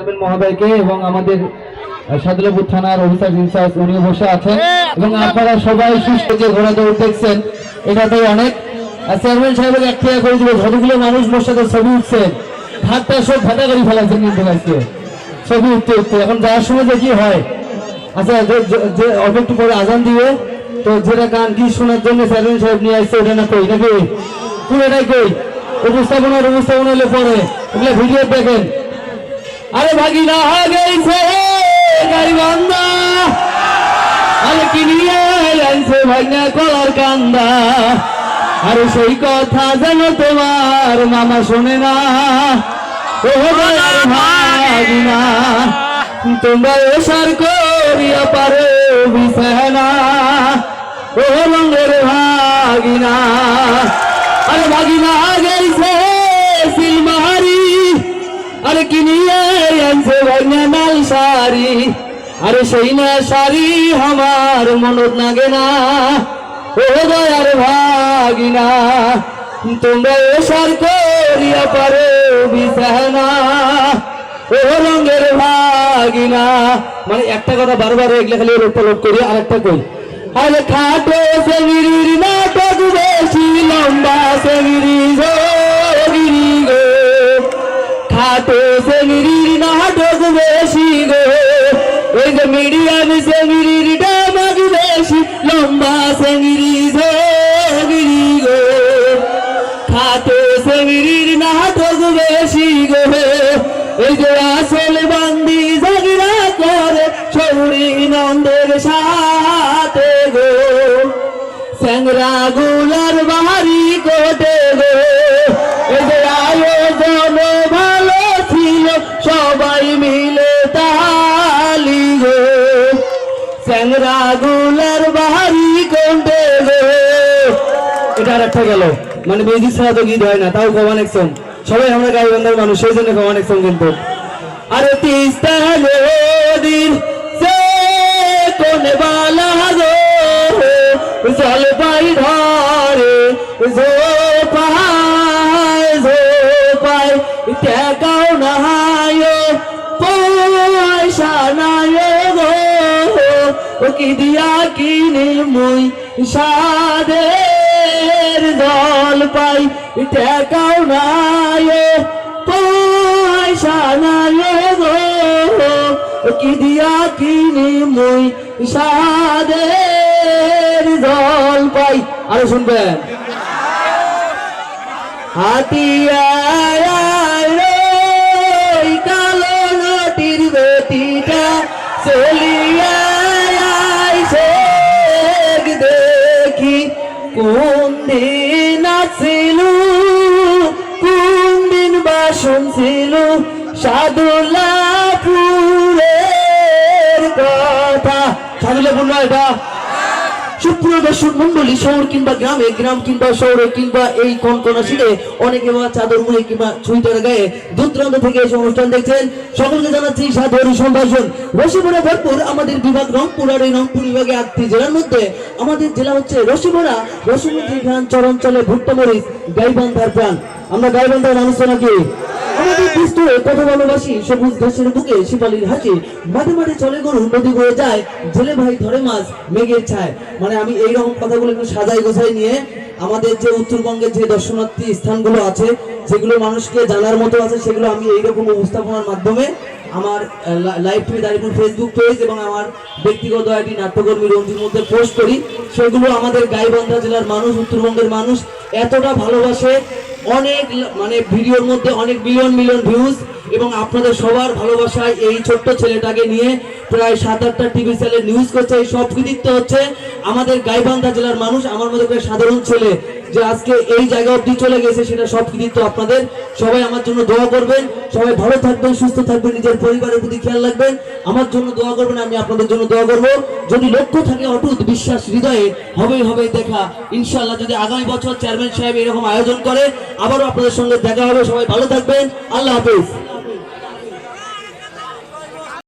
Chairman মহোদয়কে এবং আমাদের সাদুলাপুর থানার অফিসার ইনচার্জ উনি বসে আছেন। এবং আপনারা সবাই সুস্থ যে ঘোড়া দৌড় দেখছেন এটাতে অনেক। চেয়ারম্যান সাহেবের এক টাকা করে দিল যতগুলো মানুষ মোর সাথে ছবি উঠছে। হাতটা সব ভাটা করে ফেলাচ্ছেন কিন্তু আজকে। ছবি উঠতে উঠতে। এখন যাওয়ার সময় যে কি হয়? আচ্ছা যে- অল্প একটু পরে আজান দিবে। তো যেটা গান কি শোনার জন্য চেয়ারম্যান সাহেব নিয়ে আসছে, ওটা না কই? নাকি? পুরোটাই কই? উপস্থাপনার উপস্থাপনা হলে পরে। এগুলো ভিডিও দেখেন। আরে ভাগি না গেছে গাড়ি বান্দা আরে কিনিয়ে আনছে ভাগনা কলার কান্দা। আরে সেই কথা যেন তোমার মামা শোনে না। ও ভাগিনা তোমরা এসার করিয়া পারে বিছানা। ও রঙের ভাগিনা আরে ভাগিনা গেছে সিলমারি আরে মনত নাগে না। ভাগিনা ভাগিনা মানে একটা কথা বারবার এগুলো খালি লোক করি আর একটা কই? আরে খাটো সেগিরির নাটক বেশি, লম্বা সেগিরি গো গিরি গো। খাটো সেগিরির নাটক বেশি গো। ওই যে মিডিয়াম সেগিরির ডামাক বেশি, লম্বা সেগিরি গো। গিরি গো খাটো সেমিরির নাটক বেশি গো। এই যে আসল বান্দি ঝগড়া করে ছৌরি নন্দের সাথে গো। স্যাংরা গুলার গুলার বাহারি গো। এটা আর গেল। মানে বেজি ছাড়া তো গীত হয় না, তাও কমান একশন সবাই আমরা গাইবান্ধার মানুষ, সেই জন্য কমান একশন কিন্তু। আরে তিস্তা নদীর সে কোন বালা গো। জল পাই ধরে কি দিয়া কিনে মুই? সাদের দল পাই টেকাও নাই পয়সা নাই গো। কি দিয়া কিনে মুই? সাদের দল পাই। আরও শুনবেন। হাতিয়ায় কালো নটির বেটিটা চলিয়া কোন দিন আছিল কোন দিন বাসন ছিল সাদুল্লাপুরের কথা। সাধুলা না এটা। সুপ্রিয় দর্শক মন্ডলী, শহর কিংবা গ্রামে, গ্রাম কিংবা শহরে কিংবা এই কনকনা শীতে অনেকে বা চাদর মুড়ে কিংবা ছুইটার গায়ে দূর থেকে এই অনুষ্ঠান দেখছেন। সকলকে জানাচ্ছি সাদর সম্ভাষণ। রসিমরা ভরপুর আমাদের বিভাগ রংপুর আর এই রংপুর বিভাগে আটটি জেলার মধ্যে আমাদের জেলা হচ্ছে রসিমরা রসমুদ্রী খান চরঞ্চলে ভুট্টামরিচ গাইবান্ধার প্রাণ। আমরা গাইবান্ধার মানুষ নাকি? মানে একটু আমাদের যে উত্তরবঙ্গের যে দর্শনার্থী স্থানগুলো আছে, যেগুলো মানুষকে জানার মতো আছে, সেগুলো আমি এইরকম উপস্থাপনার মাধ্যমে আমার live TV Daripur Facebook page এবং আমার ব্যক্তিগত আইডি নাট্যকর্মী রঞ্জির মধ্যে পোস্ট করি। সেগুলো আমাদের গাইবান্ধা জেলার মানুষ, উত্তরবঙ্গের মানুষ এতটা ভালোবাসে অনেক মানে ভিডিওর মধ্যে অনেক মিলিয়ন মিলিয়ন ভিউজ এবং আপনাদের সবার ভালোবাসায় এই ছোট্ট ছেলেটাকে নিয়ে প্রায় সাত আটটা টিভি চ্যানেল নিউজ করছে, এই সব কৃতিত্ব হচ্ছে আমাদের গাইবান্ধা জেলার মানুষ, আমার মতো করে সাধারণ ছেলে। যে আজকে এই জায়গা অব্দি চলে গেছে, সেটা সব কৃতিত্ব আপনাদের। সবাই আমার জন্য দোয়া করবেন। সবাই ভালো থাকবেন, সুস্থ থাকবেন, নিজের পরিবারের প্রতি খেয়াল রাখবেন। আমার জন্য দোয়া করবেন, আমি আপনাদের জন্য দোয়া করব। যদি লক্ষ্য থাকে, অটুট বিশ্বাস হৃদয়ে হবেই হবে দেখা। ইনশাআল্লাহ যদি আগামী বছর চেয়ারম্যান সাহেব এরকম আয়োজন করে, আবারও আপনাদের সঙ্গে দেখা হবে। সবাই ভালো থাকবেন। আল্লাহ হাফেজ।